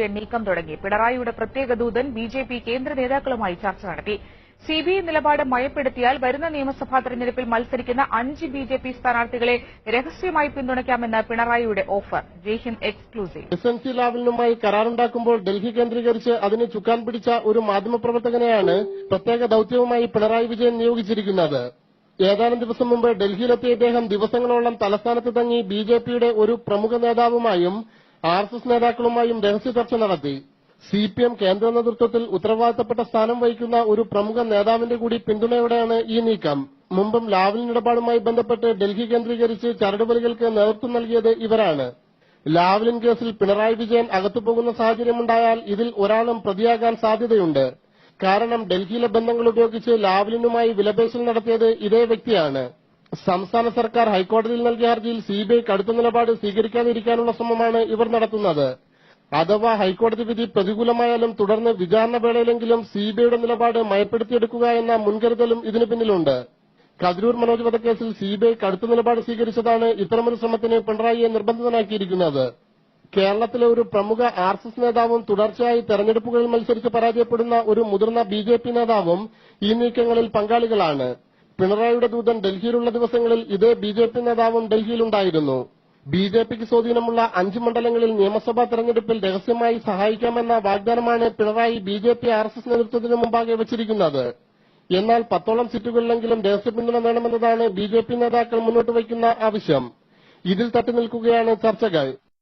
നീക്കം തുടങ്ങി. പിണറായിയുടെ പ്രത്യേക ദൂതൻ ബി ജെ പി കേന്ദ്ര നേതാക്കളുമായി ചർച്ച നടത്തി. സിബിഐ നിലപാട് മയപ്പെടുത്തിയാൽ വരുന്ന നിയമസഭാ തെരഞ്ഞെടുപ്പിൽ മത്സരിക്കുന്ന അഞ്ച് ബി ജെ പി സ്ഥാനാർത്ഥികളെ രഹസ്യമായി പിന്തുണയ്ക്കാമെന്ന് പിണറായിയുടെ offer. Jaihind exclusive. S N C ലാവലിനുമായി കരാറുണ്ടാക്കുമ്പോൾ ഡൽഹി കേന്ദ്രീകരിച്ച് അതിന് ചുക്കാൻ പിടിച്ച ഒരു മാധ്യമപ്രവർത്തകനെയാണ് പ്രത്യേക ദൌത്യവുമായി പിണറായി വിജയൻ നിയോഗിച്ചിരിക്കുന്നത്. ഏതാനും ദിവസം മുമ്പ് ഡൽഹിയിലെത്തിയ അദ്ദേഹം ദിവസങ്ങളോളം തലസ്ഥാനത്ത് തങ്ങി ബി ജെ പിയുടെ ഒരു പ്രമുഖ നേതാവുമായും ആർ എസ് എസ് നേതാക്കളുമായും രഹസ്യ ചർച്ച നടത്തി. സി പി എം കേന്ദ്ര നേതൃത്വത്തിൽ ഉത്തരവാദിത്തപ്പെട്ട സ്ഥാനം വഹിക്കുന്ന ഒരു പ്രമുഖ നേതാവിന്റെ കൂടി പിന്തുണയോടെയാണ് ഈ നീക്കം. മുമ്പും ലാവലിൻ ഇടപാടുമായി ബന്ധപ്പെട്ട് ഡൽഹി കേന്ദ്രീകരിച്ച് ചരടുപലികൾക്ക് നേതൃത്വം നൽകിയത് ഇവരാണ്. ലാവ്ലിൻ കേസിൽ പിണറായി വിജയൻ അകത്തുപോകുന്ന സാഹചര്യമുണ്ടായാൽ ഇതിൽ ഒരാളും പ്രതിയാകാൻ സാധ്യതയുണ്ട്. കാരണം ഡൽഹിയിലെ ബന്ധങ്ങൾ ഉപയോഗിച്ച് ലാവ്ലിനുമായി വിലപേശൽ നടത്തിയത് ഇതേ വ്യക്തിയാണ്. സംസ്ഥാന സർക്കാർ ഹൈക്കോടതിയിൽ നൽകിയ ഹർജിയിൽ സിബിഐ കടുത്ത നിലപാട് സ്വീകരിക്കാതിരിക്കാനുള്ള ശ്രമമാണ് ഇവർ നടത്തുന്നത്. അഥവാ ഹൈക്കോടതി വിധി പ്രതികൂലമായാലും തുടർന്ന് വിചാരണ വേളയിലെങ്കിലും സിബിഐയുടെ നിലപാട് മയപ്പെടുത്തിയെടുക്കുക എന്ന മുൻകരുതലും ഇതിനു പിന്നിലുണ്ട്. കതിരൂർ മനോജ് വധക്കേസിൽ സിബിഐ കടുത്ത നിലപാട് സ്വീകരിച്ചതാണ് ഇത്തരമൊരു ശ്രമത്തിന് പിണറായിയെ നിർബന്ധിതനാക്കിയിരിക്കുന്നത്. കേരളത്തിലെ ഒരു പ്രമുഖ ആർ എസ് എസ് നേതാവും തുടർച്ചയായി തെരഞ്ഞെടുപ്പുകളിൽ മത്സരിച്ച് പരാജയപ്പെടുന്ന ഒരു മുതിർന്ന ബിജെപി നേതാവും ഈ നീക്കങ്ങളിൽ പങ്കാളികളാണ്. പിണറായിയുടെ ദൂതൻ ഡൽഹിയിലുള്ള ദിവസങ്ങളിൽ ഇതേ ബി ജെ പി നേതാവും ഡൽഹിയിലുണ്ടായിരുന്നു. ബി ജെ പിക്ക് സ്വാധീനമുള്ള അഞ്ച് മണ്ഡലങ്ങളിൽ നിയമസഭാ തെരഞ്ഞെടുപ്പിൽ രഹസ്യമായി സഹായിക്കാമെന്ന വാഗ്ദാനമാണ് Pinarayi B J P R S S നേതൃത്വത്തിന് മുമ്പാകെ വച്ചിരിക്കുന്നത്. എന്നാൽ പത്തോളം സീറ്റുകളിലെങ്കിലും രഹസ്യ പിന്തുണ വേണമെന്നതാണ് ബി ജെ പി നേതാക്കൾ മുന്നോട്ട് വയ്ക്കുന്ന ആവശ്യം. ഇതിൽ തട്ടി നിൽക്കുകയാണ് ചർച്ചകൾ.